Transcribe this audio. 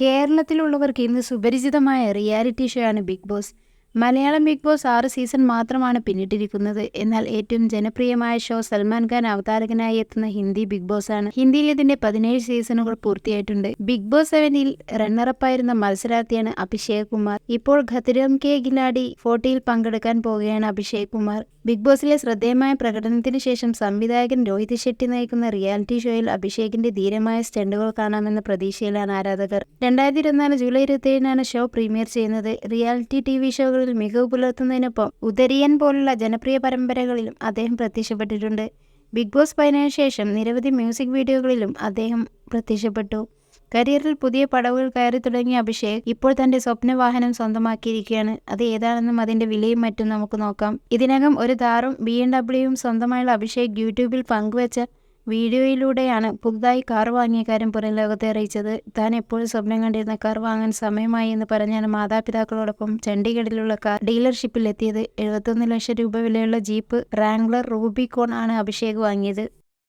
കേരളത്തിലുള്ളവർക്ക് ഇന്ന് സുപരിചിതമായ reality ഷോയാണ് big boss. Malayalam big boss ആറ് സീസൺ മാത്രമാണ് പിന്നിട്ടിരിക്കുന്നത്. എന്നാൽ ഏറ്റവും ജനപ്രിയമായ ഷോ സൽമാൻ ഖാൻ അവതാരകനായി എത്തുന്ന ഹിന്ദി ബിഗ് ബോസ് ആണ്. ഹിന്ദിയിൽ ഇതിന്റെ പതിനേഴ് സീസണുകൾ പൂർത്തിയായിട്ടുണ്ട്. ബിഗ് ബോസ് സെവനിൽ റണ്ണറപ്പായിരുന്ന മത്സരാർത്ഥിയാണ് അഭിഷേക് കുമാർ. ഇപ്പോൾ ഖത്തിരം കെ ഗിലാഡി ഫോർട്ടിയിൽ പങ്കെടുക്കാൻ പോവുകയാണ് അഭിഷേക് കുമാർ. ബിഗ് ബോസിലെ ശ്രദ്ധേയമായ പ്രകടനത്തിന് ശേഷം സംവിധായകൻ രോഹിത് ഷെട്ടി നയിക്കുന്ന റിയാലിറ്റി ഷോയിൽ അഭിഷേകിന്റെ ധീരമായ സ്റ്റണ്ടുകൾ കാണാമെന്ന പ്രതീക്ഷയിലാണ് ആരാധകർ. രണ്ടായിരത്തി ഇരുപത്തിനാല് ജൂലൈ ഇരുപത്തിയേഴിനാണ് ഷോ പ്രീമിയർ ചെയ്യുന്നത്. റിയാലിറ്റി ടി വി ഷോകളിൽ മികവ് പുലർത്തുന്നതിനൊപ്പം ഉദരിയൻ പോലുള്ള ജനപ്രിയ പരമ്പരകളിലും അദ്ദേഹം പ്രത്യക്ഷപ്പെട്ടിട്ടുണ്ട്. ബിഗ് ബോസ് പതിനേഴിന് ശേഷം നിരവധി മ്യൂസിക് വീഡിയോകളിലും അദ്ദേഹം പ്രത്യക്ഷപ്പെട്ടു. കരിയറിൽ പുതിയ പടവുകൾ കയറി തുടങ്ങിയ അഭിഷേക് ഇപ്പോൾ തന്റെ സ്വപ്ന വാഹനം സ്വന്തമാക്കിയിരിക്കുകയാണ്. അത് ഏതാണെന്നും അതിന്റെ വിലയും മറ്റും നമുക്ക് നോക്കാം. ഇതിനകം ഒരു താറും ബി എം ഡബ്ല്യുവും സ്വന്തമായുള്ള അഭിഷേക് യൂട്യൂബിൽ പങ്കുവച്ച വീഡിയോയിലൂടെയാണ് പുതുതായി കാർ വാങ്ങിയ കാര്യം പുറം ലോകത്തെ അറിയിച്ചത്. താൻ എപ്പോഴും സ്വപ്നം കണ്ടിരുന്ന കാർ വാങ്ങാൻ സമയമായി എന്ന് പറഞ്ഞാണ് മാതാപിതാക്കളോടൊപ്പം ചണ്ഡീഗഡിലുള്ള കാർ ഡീലർഷിപ്പിൽ എത്തിയത് എഴുപത്തൊന്ന് ലക്ഷം രൂപ വിലയുള്ള ജീപ്പ് റാംഗ്ലർ റൂബിക്കോൺ ആണ് അഭിഷേക് വാങ്ങിയത്.